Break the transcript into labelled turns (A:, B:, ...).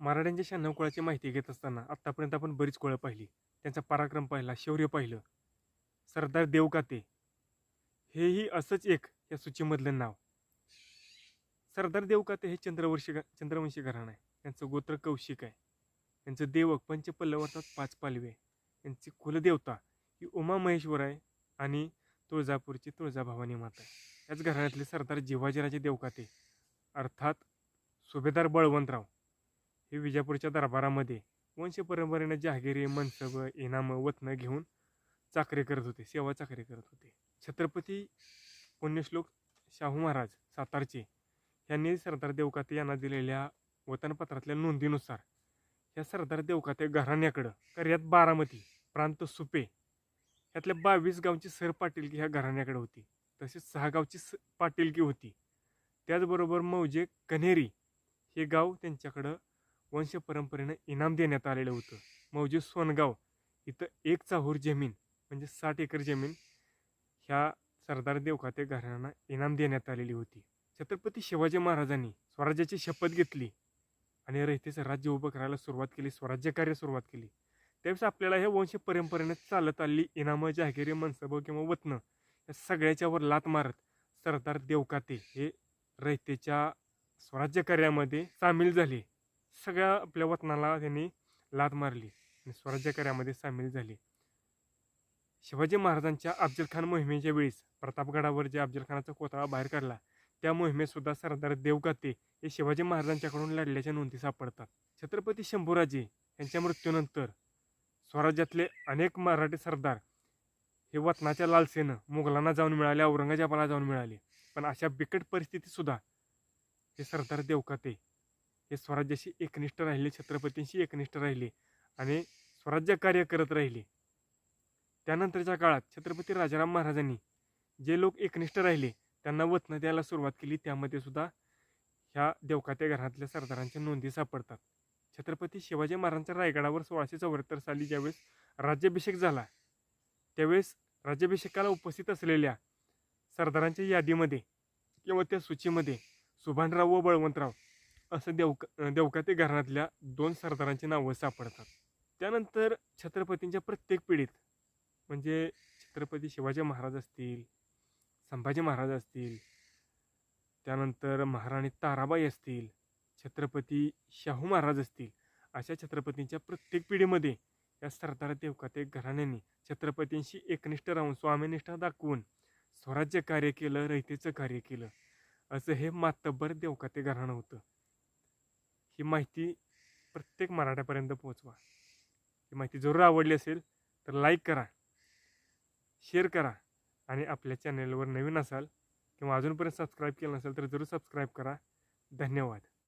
A: मराठ्यांच्या शहाण्णव कुळाची माहिती घेत असताना आत्तापर्यंत आपण बरीच कुळं पाहिली. त्यांचा पराक्रम पाहिला शौर्य पाहिलं. सरदार देवकाते. हेही असंच एक या सूचीमधलं नाव. सरदार देवकाते हे चंद्रवर्षी चंद्रवंशी घराणं आहे. त्यांचं गोत्र कौशिक आहे. त्यांचं देवक पंचपल्लवार्तात पाच पालवे. यांची कुलदेवता ही उमा महेश्वर आहे आणि तुळजापूरची तुळजाभवानी माता आहे. याच घराण्यातले सरदार जिवाजीराजे देवकाते. अर्थात सुभेदार बळवंतराव. हे विजापूरच्या दरबारामध्ये वंश परंपरेनं जहागिरी मनसब इनामं वतनं घेऊन चाकरी करत होते सेवा चाकरी करत होते. छत्रपती पुण्यश्लोक शाहू महाराज सातारचे यांनी सरदार देवकाते यांना दिलेल्या वतनपत्रातल्या नोंदीनुसार या सरदार देवकाते घराण्याकडं कर्यात बारामती प्रांत सुपे यातल्या बावीस गावची सर पाटीलकी ह्या घराण्याकडे होती. तसेच सहा गावची स पाटीलकी होती. त्याचबरोबर मौजे कन्हेरी हे गाव त्यांच्याकडं वंश परंपरेनं इनाम देण्यात आलेलं होतं. मौजे सोनगाव इथं एक चाहूर जमीन म्हणजे साठ एकर जमीन ह्या सरदार देवकाते घराण्यांना इनाम देण्यात आलेली होती. छत्रपती शिवाजी महाराजांनी स्वराज्याची शपथ घेतली आणि रयतेचं राज्य उभं करायला सुरुवात केली स्वराज्य कार्य सुरुवात केली. त्यावेळेस आपल्याला हे वंश परंपरेने चालत आलेली इनामं जहागिरी मनसभ किंवा वतनं या सगळ्याच्यावर लात मारत सरदार देवकाते हे रयतेच्या स्वराज्य कार्यामध्ये सामील झाले. सगळ्या आपल्या वतनाला त्यांनी लाद मारली आणि स्वराज्य कार्यामध्ये सामील झाले. शिवाजी महाराजांच्या अफजलखान मोहिमेच्या वेळीस प्रतापगडावर जे अफजलखानाचा कोथळा बाहेर काढला त्या मोहिमेत सुद्धा सरदार देवकाते हे शिवाजी महाराजांच्याकडून लढल्याच्या नोंदी सापडतात. छत्रपती शंभूराजे यांच्या मृत्यूनंतर स्वराज्यातले अनेक मराठी सरदार हे वतनाच्या लालसेनं मुघलांना जाऊन मिळाले औरंगजेबाला जाऊन मिळाले. पण अशा बिकट परिस्थितीत सुद्धा हे सरदार देवकाते हे स्वराज्याशी एकनिष्ठ राहिले छत्रपतींशी एकनिष्ठ राहिले आणि स्वराज्य कार्य करत राहिले. त्यानंतरच्या काळात छत्रपती राजाराम महाराजांनी जे लोक एकनिष्ठ राहिले त्यांना वतनं द्यायला सुरुवात केली. त्यामध्ये सुद्धा ह्या देवकात्या घरातल्या सरदारांच्या नोंदी सापडतात. छत्रपती शिवाजी महाराजांच्या रायगडावर सोळाशे चौऱ्याहत्तर साली ज्यावेळेस राज्याभिषेक झाला त्यावेळेस राज्याभिषेकाला उपस्थित असलेल्या सरदारांच्या यादीमध्ये किंवा त्या सूचीमध्ये सुभानराव व बळवंतराव असं देवक देवकाते घराण्यातल्या दोन सरदारांची नावं सापडतात. त्यानंतर छत्रपतींच्या प्रत्येक पिढीत म्हणजे छत्रपती शिवाजी महाराज असतील संभाजी महाराज असतील त्यानंतर महाराणी ताराबाई असतील छत्रपती शाहू महाराज असतील अशा छत्रपतींच्या प्रत्येक पिढीमध्ये या सरदार देवकाते घराण्यांनी छत्रपतींशी एकनिष्ठ राहून स्वामीनिष्ठा दाखवून स्वराज्य कार्य केलं रयतेचं कार्य केलं. असं हे मातब्बर देवकाते घराणं होतं. ही माहिती प्रत्येक मराठ्यापर्यंत पोहोचवा. ही माहिती जरूर आवडली असेल तर लाईक करा शेअर करा आणि आपल्या चॅनलवर नवीन असाल किंवा अजूनपर्यंत सबस्क्राईब केलं नसेल तर जरूर सबस्क्राईब करा. धन्यवाद.